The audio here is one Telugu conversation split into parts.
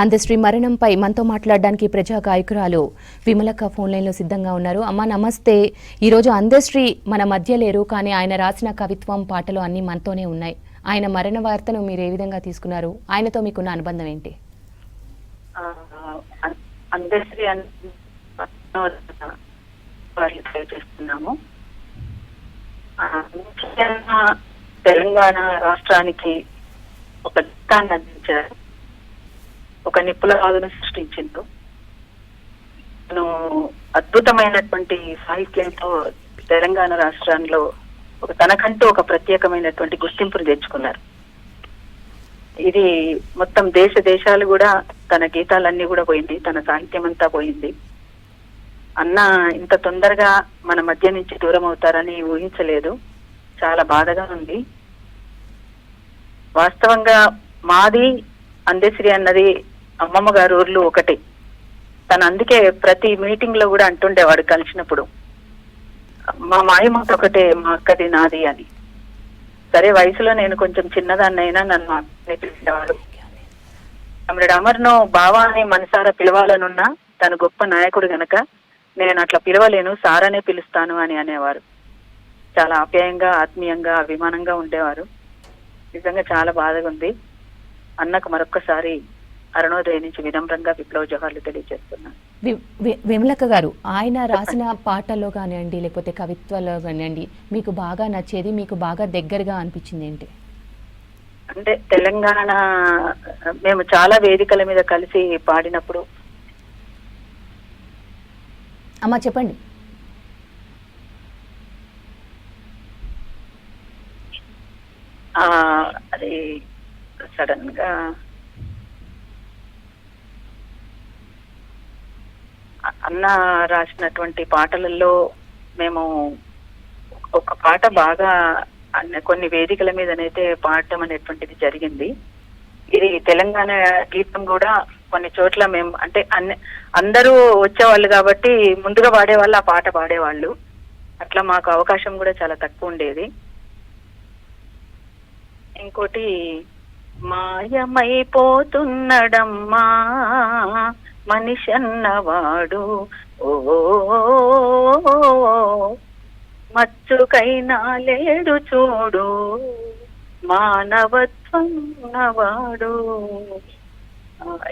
అందశ్రీ మరణంపై మనతో మాట్లాడడానికి ప్రజా గాయకురాలు విమలక్క ఫోన్ లైన్లో సిద్ధంగా ఉన్నారు. అమ్మ నమస్తే. ఈరోజు అందశ్రీ మన మధ్య లేరు కానీ ఆయన రాసిన కవిత్వం పాటలు అన్నీ మనతోనే ఉన్నాయి. ఆయన మరణ వార్తను మీరు ఏ విధంగా తీసుకున్నారు? ఆయనతో మీకున్న అనుబంధం ఏంటి? అందశ్రీ చేస్తున్నాము తెలంగాణ రాష్ట్రానికి ఒక అందించారు. ఒక నిప్పుల నిపుణులను సృష్టించిండు. తను అద్భుతమైనటువంటి సాహిత్యంతో తెలంగాణ రాష్ట్రంలో ఒక తనకంటూ ఒక ప్రత్యేకమైనటువంటి గుర్తింపును తెచ్చుకున్నారు. ఇది మొత్తం దేశ దేశాలు కూడా తన గీతాలన్నీ కూడా పోయింది తన సాహిత్యం అంతా పోయింది. అన్న ఇంత తొందరగా మన మధ్య నుంచి దూరం అవుతారని ఊహించలేదు. చాలా బాధగా ఉంది. వాస్తవంగా మాది అందశ్రీ అన్నది అమ్మమ్మ గారు ఊర్లు ఒకటి. తను అందుకే ప్రతి మీటింగ్లో కూడా అంటుండేవాడు కలిసినప్పుడు. మా మాయమాత ఒకటే మా అక్కది నాది అని. సరే వయసులో నేను కొంచెం చిన్నదాన్నైనా నన్ను పిలిచేవాడు తమ్ముడు అమర్ను బావా అని మనసారా పిలవాలనున్నా తను గొప్ప నాయకుడు గనక నేను అట్లా పిలవలేను సారానే పిలుస్తాను అని అనేవారు. చాలా ఆప్యాయంగా ఆత్మీయంగా అభిమానంగా ఉండేవారు. నిజంగా చాలా బాధగా ఉంది. అన్నకు మరొక్కసారి అరుణోదయ నుంచి వినమ్రంగా విప్లవ జోహార్లు తెలియజేస్తున్నాను వి- వి- విమలక్క గారు ఆయన రాసిన పాటల్లో కానివ్వండి లేకపోతే కవిత్వాల్లో కానివ్వండి మీకు బాగా నచ్చేది మీకు బాగా దగ్గరగా అనిపించింది ఏంటి? అంటే తెలంగాణ మేము చాలా వేదికల మీద కలిసి పాడినప్పుడు. అమ్మ చెప్పండి ఆ అది సడన్గా అన్న రాసినటువంటి పాటలలో మేము ఒక పాట బాగా అన్న కొన్ని వేదికల మీదనైతే పాడటం అనేటువంటిది జరిగింది. ఇది తెలంగాణ గీతం కూడా కొన్ని చోట్ల మేము అంటే అన్ని అందరూ వచ్చేవాళ్ళు కాబట్టి ముందుగా పాడేవాళ్ళు ఆ పాట పాడేవాళ్ళు. అట్లా మాకు అవకాశం కూడా చాలా తక్కువ ఉండేది. ఇంకోటి మాయమైపోతున్నడమ్మా. మనిషన్నవాడు. ఓ మచ్చుకైనా లేడు చూడు. మానవత్వం ఉన్నవాడు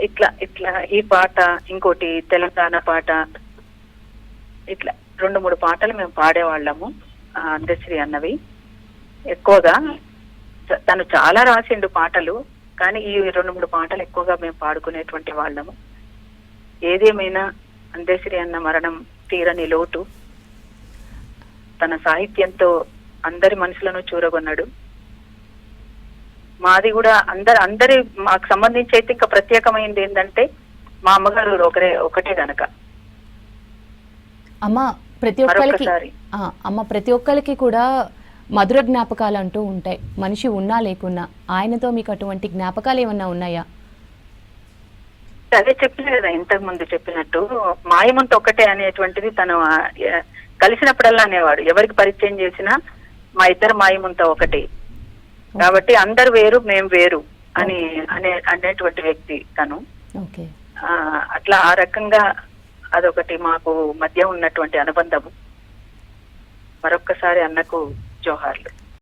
ఇట్లా ఇట్లా ఈ పాట ఇంకోటి తెలంగాణ పాట. ఇట్లా రెండు మూడు పాటలు మేము పాడేవాళ్ళము. ఆ, అందశ్రీ అన్నవి. ఎక్కువగా తను చాలా రాసిండు పాటలు కానీ ఈ రెండు మూడు పాటలు ఎక్కువగా మేము పాడుకునేటువంటి వాళ్ళము. ఏదేమైనా అందశ్రీ అన్న మరణం తీరని లోటు తన సాహిత్యంతో అందరి మనసులను చూరగొన్నాడు. మాది కూడా అందరు అందరి మాకు సంబంధించి అయితే ఇంకా ప్రత్యేకమైనది ఏంటంటే మా అమ్మగారు ఒకరే ఒకటే గనక. అమ్మ ప్రతి ఒక్కరికి అమ్మ ప్రతి ఒక్కరికి కూడా మధుర జ్ఞాపకాలు అంటూ ఉంటాయి. మనిషి ఉన్నా లేకున్నా ఆయనతో మీకు అటువంటి జ్ఞాపకాలు ఏమన్నా ఉన్నాయా? అదే చెప్పిన కదా ఇంతకు ముందు చెప్పినట్టు. మాయమంత ఒక్కటే అనేటువంటిది తను కలిసినప్పుడల్లా అనేవాడు. ఎవరికి పరిచయం చేసినా మా ఇద్దరు మాయమంత ఒకటే. కాబట్టి అందరు వేరు మేం వేరు అని అనే అనేటువంటి వ్యక్తి తను. అట్లా ఆ రకంగా అదొకటి మాకు మధ్య ఉన్నటువంటి అనుబంధము. మరొక్కసారి అన్నకు ወስጀዋለሁ።